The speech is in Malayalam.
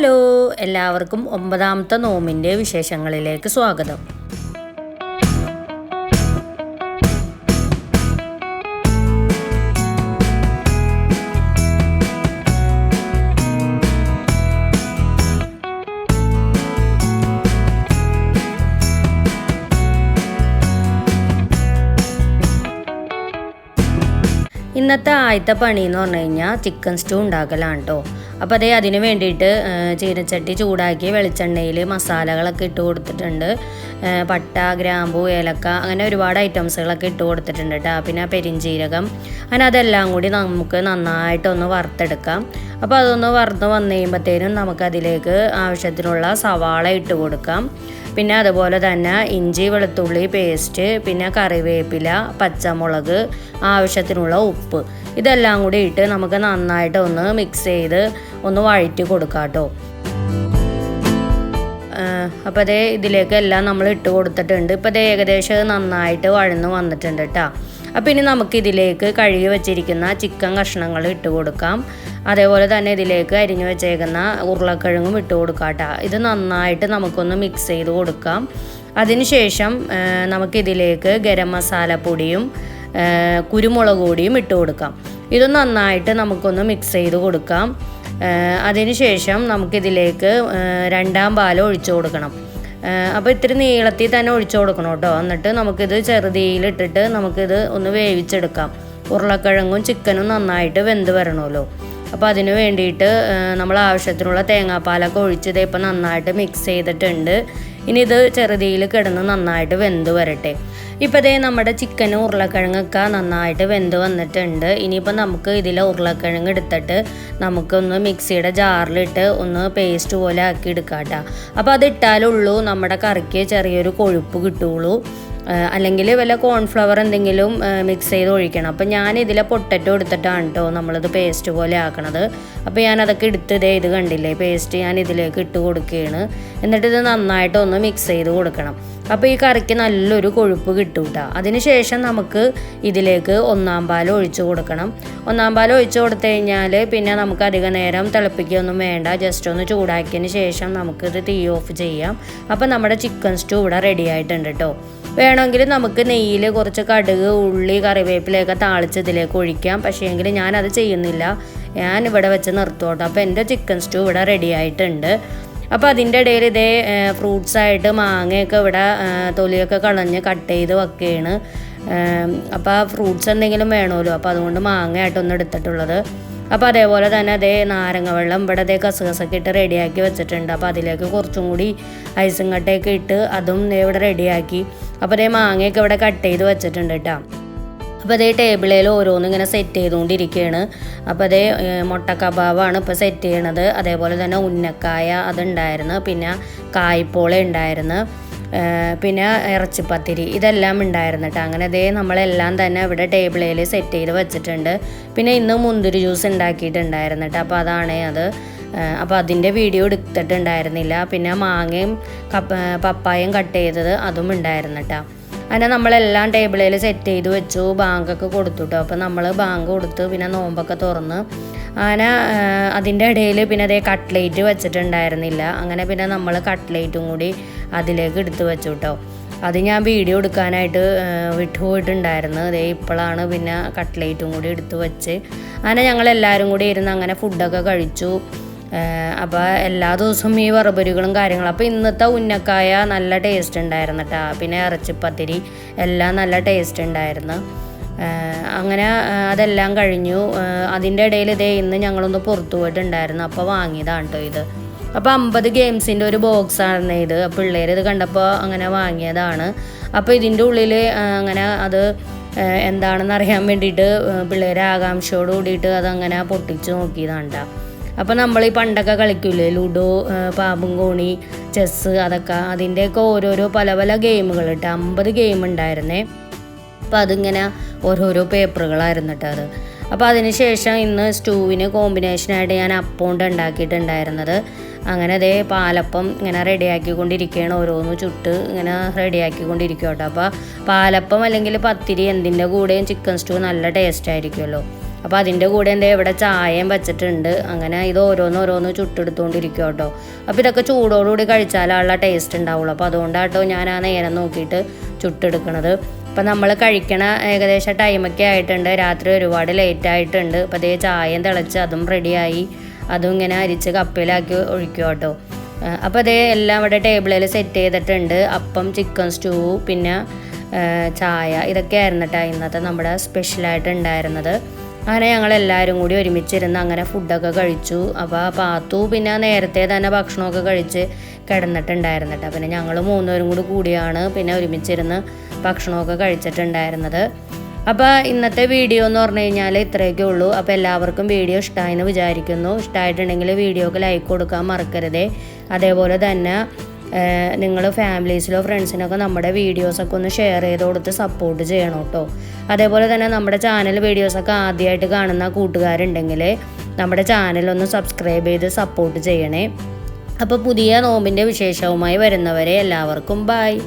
ഹലോ എല്ലാവർക്കും ഒമ്പതാമത്തെ നോമിന്റെ വിശേഷങ്ങളിലേക്ക് സ്വാഗതം. ഇന്നത്തെ ആദ്യത്തെ പണി എന്ന് പറഞ്ഞു കഴിഞ്ഞാൽ ചിക്കൻ സ്റ്റൂ ഉണ്ടാക്കലാണ് കേട്ടോ അപ്പോൾ അതേ അതിന് വേണ്ടിയിട്ട് ചീനച്ചട്ടി ചൂടാക്കി വെളിച്ചെണ്ണയിൽ മസാലകളൊക്കെ ഇട്ട് കൊടുത്തിട്ടുണ്ട്. പട്ട ഗ്രാമ്പു ഏലക്ക അങ്ങനെ ഒരുപാട് ഐറ്റംസുകളൊക്കെ ഇട്ട് കൊടുത്തിട്ടുണ്ട് കേട്ടോ പിന്നെ പെരിഞ്ചീരകം. അങ്ങനെ അതെല്ലാം കൂടി നമുക്ക് നന്നായിട്ടൊന്ന് വറുത്തെടുക്കാം. അപ്പോൾ അതൊന്ന് വറുത്ത് വന്നു കഴിയുമ്പോഴത്തേനും നമുക്കതിലേക്ക് ആവശ്യത്തിനുള്ള സവാള ഇട്ട് കൊടുക്കാം. പിന്നെ അതുപോലെ തന്നെ ഇഞ്ചി വെളുത്തുള്ളി പേസ്റ്റ് പിന്നെ കറിവേപ്പില പച്ചമുളക് ആവശ്യത്തിനുള്ള ഉപ്പ്. ഇതെല്ലാം കൂടി ഇട്ട് നമുക്ക് നന്നായിട്ട് ഒന്ന് മിക്സ് ചെയ്ത് ഒന്ന് വഴറ്റി കൊടുക്കാം കേട്ടോ. അപ്പോൾ അതേ ഇതിലേക്ക് എല്ലാം നമ്മൾ ഇട്ട് കൊടുത്തിട്ടുണ്ട്. ഇപ്പോൾ അതേ ഏകദേശം നന്നായിട്ട് വഴന്ന് വന്നിട്ടുണ്ട് കേട്ടോ. അപ്പോൾ ഇനി നമുക്ക് ഇതിലേക്ക് കഴുകി വെച്ചിരിക്കുന്ന ചിക്കൻ കഷ്ണങ്ങൾ ഇട്ട് കൊടുക്കാം. അതേപോലെ തന്നെ ഇതിലേക്ക് അരിഞ്ഞു വെച്ചേക്കുന്ന ഉരുളക്കിഴങ്ങും ഇട്ട് കൊടുക്കാം കേട്ടോ. ഇത് നന്നായിട്ട് നമുക്കൊന്ന് മിക്സ് ചെയ്ത് കൊടുക്കാം. അതിനുശേഷം നമുക്കിതിലേക്ക് ഗരം മസാലപ്പൊടിയും പൊടിയും കുരുമുളക് പൊടിയും ഇട്ട് കൊടുക്കാം. ഇത് നന്നായിട്ട് നമുക്കൊന്ന് മിക്സ് ചെയ്ത് കൊടുക്കാം. അതിനുശേഷം നമുക്കിതിലേക്ക് രണ്ടാം പാൽ ഒഴിച്ചു കൊടുക്കണം. അപ്പോൾ ഇത്തിരി നീളത്തിൽ തന്നെ ഒഴിച്ചു കൊടുക്കണം കേട്ടോ. എന്നിട്ട് നമുക്കിത് ചെറുതീയിലിട്ടിട്ട് നമുക്കിത് ഒന്ന് വേവിച്ചെടുക്കാം. ഉരുളക്കിഴങ്ങും ചിക്കനും നന്നായിട്ട് വെന്ത് വരണമല്ലോ. അപ്പോൾ അതിന് വേണ്ടിയിട്ട് നമ്മൾ ആവശ്യത്തിനുള്ള തേങ്ങാപ്പാലൊക്കെ ഒഴിച്ച് ഇപ്പം നന്നായിട്ട് മിക്സ് ചെയ്തിട്ടുണ്ട്. ഇനി ഇത് ചെറുതിയിൽ കിടന്ന് നന്നായിട്ട് വെന്ത് വരട്ടെ. ഇപ്പോൾ ഇതേ നമ്മുടെ ചിക്കനും ഉരുളക്കിഴങ്ങൊക്കെ നന്നായിട്ട് വെന്ത് വന്നിട്ടുണ്ട്. ഇനിയിപ്പോൾ നമുക്ക് ഇതിലെ ഉരുളക്കിഴങ്ങ് എടുത്തിട്ട് നമുക്കൊന്ന് മിക്സിയുടെ ജാറിലിട്ട് ഒന്ന് പേസ്റ്റ് പോലെ ആക്കി എടുക്കാം കേട്ടോ അപ്പോൾ അത് ഇട്ടാലുള്ളൂ നമ്മുടെ കറിക്ക് ചെറിയൊരു കൊഴുപ്പ് കിട്ടുള്ളൂ. അല്ലെങ്കിൽ വല്ല കോൺഫ്ലവർ എന്തെങ്കിലും മിക്സ് ചെയ്ത് ഒഴിക്കണം. അപ്പം ഞാൻ ഇതിലെ പൊട്ടറ്റോ എടുത്തിട്ടാണ് കേട്ടോ നമ്മളിത് പേസ്റ്റ് പോലെ ആക്കണത്. അപ്പോൾ ഞാൻ അതൊക്കെ എടുത്ത് ഇതേ ഇത് കണ്ടില്ലേ പേസ്റ്റ് ഞാൻ ഇതിലേക്ക് ഇട്ട് കൊടുക്കുകയാണ് എന്നിട്ട് ഇത് നന്നായിട്ടൊന്ന് മിക്സ് ചെയ്ത് കൊടുക്കണം. അപ്പോൾ ഈ കറിക്ക് നല്ലൊരു കൊഴുപ്പ് കിട്ടും കേട്ടോ അതിനുശേഷം നമുക്ക് ഇതിലേക്ക് ഒന്നാം പാൽ ഒഴിച്ചു കൊടുക്കണം. ഒന്നാം പാൽ ഒഴിച്ചു കൊടുത്തു കഴിഞ്ഞാൽ പിന്നെ നമുക്ക് അധിക നേരം തിളപ്പിക്കുകയൊന്നും വേണ്ട. ജസ്റ്റ് ഒന്ന് ചൂടാക്കിയതിന് ശേഷം നമുക്കിത് തീ ഓഫ് ചെയ്യാം. അപ്പോൾ നമ്മുടെ ചിക്കൻ സ്റ്റൂ ഇവിടെ റെഡി ആയിട്ടുണ്ട് കേട്ടോ വേണമെങ്കിൽ നമുക്ക് നെയ്യിൽ കുറച്ച് കടുക് ഉള്ളി കറിവേപ്പിലയൊക്കെ താളിച്ച് ഇതിലേക്ക് ഒഴിക്കാം. പക്ഷേ എങ്കിൽ ഞാനത് ചെയ്യുന്നില്ല. ഞാൻ ഇവിടെ വെച്ച് നിർത്തും അപ്പോൾ എന്റെ ചിക്കൻ സ്റ്റൂ ഇവിടെ റെഡി ആയിട്ടുണ്ട്. അപ്പോൾ അതിന്റെ ഇടയിൽ ഇതേ ഫ്രൂട്ട്സ് ആയിട്ട് മാങ്ങയൊക്കെ ഇവിടെ തൊലിയൊക്കെ കളഞ്ഞ് കട്ട് ചെയ്ത് വെക്കുകയാണ് അപ്പോൾ ഫ്രൂട്ട്സ് എന്തെങ്കിലും വേണമല്ലോ അപ്പോൾ അതുകൊണ്ട് മാങ്ങയായിട്ടൊന്നും എടുത്തിട്ടുള്ളത്. അപ്പോൾ അതേപോലെ തന്നെ അതേ നാരങ്ങ വെള്ളം ഇവിടെ അതേ കസകസൊക്കെ ഇട്ട് റെഡിയാക്കി വെച്ചിട്ടുണ്ട്. അപ്പോൾ അതിലേക്ക് കുറച്ചും കൂടി ഐസും കട്ടയൊക്കെ ഇട്ട് അതും ഇവിടെ റെഡിയാക്കി അപ്പോൾ അതേ മാങ്ങയൊക്കെ ഇവിടെ കട്ട് ചെയ്ത് വെച്ചിട്ടുണ്ട് കേട്ടോ അപ്പോൾ അതേ ടേബിളിൽ ഓരോന്നും ഇങ്ങനെ സെറ്റ് ചെയ്തുകൊണ്ടിരിക്കുകയാണ്. അപ്പോൾ അതേ മുട്ട കബാബാണ് ഇപ്പോൾ സെറ്റ് ചെയ്യണത്. അതേപോലെ തന്നെ ഉന്നക്കായ അതുണ്ടായിരുന്നു. പിന്നെ കായ്പോള ഉണ്ടായിരുന്നു. പിന്നെ ഇറച്ചിപ്പത്തിരി ഇതെല്ലാം ഉണ്ടായിരുന്നു കേട്ടോ. അങ്ങനെ അതേ നമ്മളെല്ലാം തന്നെ ഇവിടെ ടേബിളിൽ സെറ്റ് ചെയ്ത് വെച്ചിട്ടുണ്ട്. പിന്നെ ഇന്ന് മുന്തിരി ജ്യൂസ് ഉണ്ടാക്കിയിട്ടുണ്ടായിരുന്നു കേട്ടോ. അപ്പോൾ അതാണ് അത്. അപ്പോൾ അതിന്റെ വീഡിയോ എടുത്തിട്ടുണ്ടായിരുന്നില്ല. പിന്നെ മാങ്ങയും കപ്പ പപ്പായയും കട്ട് ചെയ്തത് അതും ഉണ്ടായിരുന്നു കേട്ടോ. അങ്ങനെ നമ്മളെല്ലാം ടേബിളിൽ സെറ്റ് ചെയ്ത് വെച്ചു ബാങ്കൊക്കെ കൊടുത്തു കേട്ടോ അപ്പോൾ നമ്മൾ ബാങ്ക് കൊടുത്ത് പിന്നെ നോമ്പൊക്കെ തുറന്ന് അങ്ങനെ അതിന്റെ ഇടയിൽ പിന്നെ അതേ കട്ട്ലേറ്റ് വെച്ചിട്ടുണ്ടായിരുന്നില്ല. അങ്ങനെ പിന്നെ നമ്മൾ കട്ട്ലേറ്റും കൂടി അതിലേക്ക് എടുത്ത് വെച്ചു കേട്ടോ അത് ഞാൻ വീഡിയോ എടുക്കാനായിട്ട് വിട്ടുപോയിട്ടുണ്ടായിരുന്നു. അതേ ഇപ്പോഴാണ് പിന്നെ കട്ട്ലേറ്റും കൂടി എടുത്ത് വെച്ച്. അങ്ങനെ ഞങ്ങൾ എല്ലാവരും കൂടി ഇരുന്ന് അങ്ങനെ ഫുഡൊക്കെ കഴിച്ചു. അപ്പോൾ എല്ലാ ദിവസവും ഈ വറുപരികളും കാര്യങ്ങളും. അപ്പോൾ ഇന്നത്തെ ഉന്നക്കായ നല്ല ടേസ്റ്റ് ഉണ്ടായിരുന്നു കേട്ടോ പിന്നെ ഇറച്ചിപ്പത്തിരി എല്ലാം നല്ല ടേസ്റ്റ് ഉണ്ടായിരുന്നു. അങ്ങനെ അതെല്ലാം കഴിഞ്ഞു. അതിന്റെ ഇടയിൽ ഇതേ ഇന്ന് ഞങ്ങളൊന്ന് പുറത്തു പോയിട്ടുണ്ടായിരുന്നു. അപ്പോൾ വാങ്ങിയതാണ് കേട്ടോ ഇത്. അപ്പോൾ അമ്പത് ഗെയിംസിന്റെ ഒരു ബോക്സ് ആണ് ഇത്. പിള്ളേർ ഇത് കണ്ടപ്പോൾ അങ്ങനെ വാങ്ങിയതാണ്. അപ്പോൾ ഇതിന്റെ ഉള്ളിൽ അങ്ങനെ അത് എന്താണെന്ന് അറിയാൻ വേണ്ടിയിട്ട് പിള്ളേരെ ആകാംക്ഷയോട് കൂടിയിട്ട് അതങ്ങനെ പൊട്ടിച്ച് നോക്കിയതാണ് ട്ടോ. അപ്പോൾ നമ്മൾ ഈ പണ്ടൊക്കെ കളിക്കൂലേ? ലുഡോ പാമ്പും കോണി ചെസ്സ് അതൊക്കെ. അതിന്റെയൊക്കെ ഓരോരോ പല പല ഗെയിമുകൾ കേട്ടോ. അമ്പത് ഗെയിം ഉണ്ടായിരുന്നേ. അപ്പോൾ അതിങ്ങനെ ഓരോരോ പേപ്പറുകളായിരുന്നു കേട്ടോ അത്. അപ്പോൾ അതിന് ശേഷം ഇന്ന് സ്റ്റൂവിന് കോമ്പിനേഷനായിട്ട് ഞാൻ അപ്പൗണ്ട് ഉണ്ടാക്കിയിട്ടുണ്ടായിരുന്നത്. അങ്ങനെ അതേ പാലപ്പം ഇങ്ങനെ റെഡിയാക്കിക്കൊണ്ടിരിക്കുകയാണ് ഓരോന്ന് ചുട്ട് ഇങ്ങനെ റെഡിയാക്കിക്കൊണ്ടിരിക്കും കേട്ടോ അപ്പോൾ പാലപ്പം അല്ലെങ്കിൽ പത്തിരി എന്തിന്റെ കൂടെയും ചിക്കൻ സ്റ്റൂ നല്ല ടേസ്റ്റ് ആയിരിക്കുമല്ലോ. അപ്പോൾ അതിന്റെ കൂടെ എന്താ ഇവിടെ ചായയും വെച്ചിട്ടുണ്ട്. അങ്ങനെ ഇത് ഓരോന്ന് ഓരോന്ന് ചുട്ടെടുത്തുകൊണ്ടിരിക്കും കേട്ടോ അപ്പോൾ ഇതൊക്കെ ചൂടോടുകൂടി കഴിച്ചാലുള്ള ടേസ്റ്റ് ഉണ്ടാവുള്ളൂ. അപ്പോൾ അതുകൊണ്ടാട്ടോ ഞാൻ ആ നേരം നോക്കിയിട്ട് ചുട്ടെടുക്കണത്. അപ്പം നമ്മൾ കഴിക്കണ ഏകദേശം ടൈമൊക്കെ ആയിട്ടുണ്ട്. രാത്രി ഒരുപാട് ലേറ്റ് ആയിട്ടുണ്ട്. അപ്പോൾ അതേ ചായയും തിളച്ച് അതും റെഡിയായി അതും ഇങ്ങനെ അരിച്ച് കപ്പയിലാക്കി ഒഴിക്കും കേട്ടോ അപ്പോൾ അതേ എല്ലാം ഇവിടെ ടേബിളിൽ സെറ്റ് ചെയ്തിട്ടുണ്ട്. അപ്പം ചിക്കൻ സ്റ്റൂ പിന്നെ ചായ. ഇതൊക്കെ കേട്ടോ ഇന്നത്തെ നമ്മുടെ സ്പെഷ്യലായിട്ട് ഉണ്ടായിരുന്നത്. അങ്ങനെ ഞങ്ങൾ എല്ലാവരും കൂടി ഒരുമിച്ചിരുന്ന് അങ്ങനെ ഫുഡൊക്കെ കഴിച്ചു. അപ്പോൾ പാത്തു പിന്നെ നേരത്തെ തന്നെ ഭക്ഷണമൊക്കെ കഴിച്ച് കിടന്നിട്ടുണ്ടായിരുന്നു കേട്ടോ പിന്നെ ഞങ്ങൾ മൂന്നുപേരും കൂടി കൂടിയാണ് പിന്നെ ഒരുമിച്ചിരുന്ന് ഭക്ഷണമൊക്കെ കഴിച്ചിട്ടുണ്ടായിരുന്നത്. അപ്പോൾ ഇന്നത്തെ വീഡിയോ എന്ന് പറഞ്ഞു കഴിഞ്ഞാൽ ഇത്രയൊക്കെ ഉള്ളൂ. അപ്പോൾ എല്ലാവർക്കും വീഡിയോ ഇഷ്ടമായെന്ന് വിചാരിക്കുന്നു. ഇഷ്ടമായിട്ടുണ്ടെങ്കിൽ വീഡിയോക്ക് ലൈക്ക് കൊടുക്കാൻ മറക്കരുതേ. അതേപോലെ തന്നെ നിങ്ങൾ ഫാമിലീസിലോ ഫ്രണ്ട്സിനൊക്കെ നമ്മുടെ വീഡിയോസൊക്കെ ഒന്ന് ഷെയർ ചെയ്ത് കൊടുത്ത് സപ്പോർട്ട് ചെയ്യണം കേട്ടോ. അതേപോലെ തന്നെ നമ്മുടെ ചാനൽ വീഡിയോസൊക്കെ ആദ്യമായിട്ട് കാണുന്ന കൂട്ടുകാരുണ്ടെങ്കിൽ നമ്മുടെ ചാനലൊന്ന് സബ്സ്ക്രൈബ് ചെയ്ത് സപ്പോർട്ട് ചെയ്യണേ. അപ്പോൾ പുതിയ നോമ്പിന്റെ വിശേഷവുമായി വരുന്നവരെ എല്ലാവർക്കും ബായ്